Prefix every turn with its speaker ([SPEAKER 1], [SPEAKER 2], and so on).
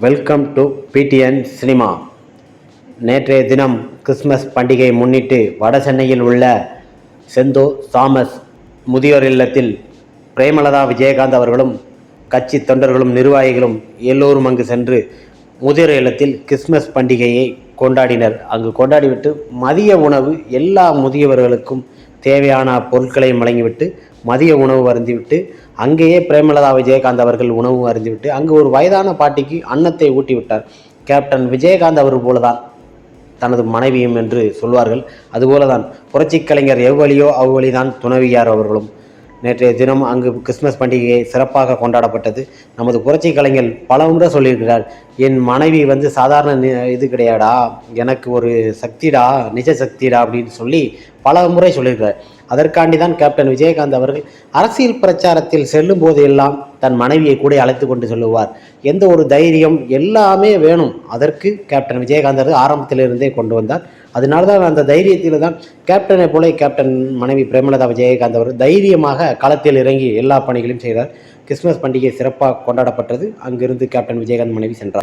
[SPEAKER 1] Welcome to PTN cinema நேற்றைய தினம் Christmas பண்டிகையை முன்னிட்டு வட சென்னையில் உள்ள செந்தோ தாமஸ் முதியோர் இல்லத்தில் பிரேமலதா விஜயகாந்த் அவர்களும் கட்சி தொண்டர்களும் நிர்வாகிகளும் எல்லோரும் அங்கு சென்று முதியோர் இல்லத்தில் கிறிஸ்மஸ் பண்டிகையை கொண்டாடினர். அங்கு கொண்டாடிவிட்டு மதிய உணவு எல்லா முதியவர்களுக்கும் தேவையான பொருட்களையும் வழங்கிவிட்டு மதிய உணவு அருந்திவிட்டு அங்கேயே பிரேமலதா விஜயகாந்த் அவர்கள் உணவு அருந்திவிட்டு அங்கு ஒரு வயதான பாட்டிக்கு அன்னத்தை ஊட்டி விட்டார் கேப்டன் விஜயகாந்த் அவர் போலதான் தனது மனைவியும் என்று சொல்வார்கள். அதுபோலதான் புரட்சிக் கலைஞர் எவ்வழியோ அவ்வழிதான் துணவியார் அவர்களும். நேற்றைய தினம் அங்கு கிறிஸ்மஸ் பண்டிகை சிறப்பாக கொண்டாடப்பட்டது. நமது புரட்சி கலைஞர் பல முறை சொல்லியிருக்கிறார் என் மனைவி வந்து சாதாரண இது கிடையாடா எனக்கு ஒரு சக்திடா நிஜ சக்திடா அப்படின்னு சொல்லி பல முறை சொல்லியிருக்கிறார். அதற்காண்டி தான் கேப்டன் விஜயகாந்த் அவர்கள் அரசியல் பிரச்சாரத்தில் செல்லும் போது எல்லாம் தன் மனைவியை கூட அழைத்து கொண்டு செல்லுவார். எந்த ஒரு தைரியம் எல்லாமே வேணும். அதற்கு கேப்டன் விஜயகாந்த் அவர்கள் ஆரம்பத்திலிருந்தே கொண்டு வந்தார். அதனால தான் அந்த தைரியத்தில் தான் கேப்டனை போல கேப்டன் மனைவி பிரேமலதா விஜயகாந்த் அவர் தைரியமாக களத்தில் இறங்கி எல்லா பணிகளையும் செய்தார். கிறிஸ்மஸ் பண்டிகை சிறப்பாக கொண்டாடப்பட்டது. அங்கிருந்து கேப்டன் விஜயகாந்த் மனைவி சென்றார்.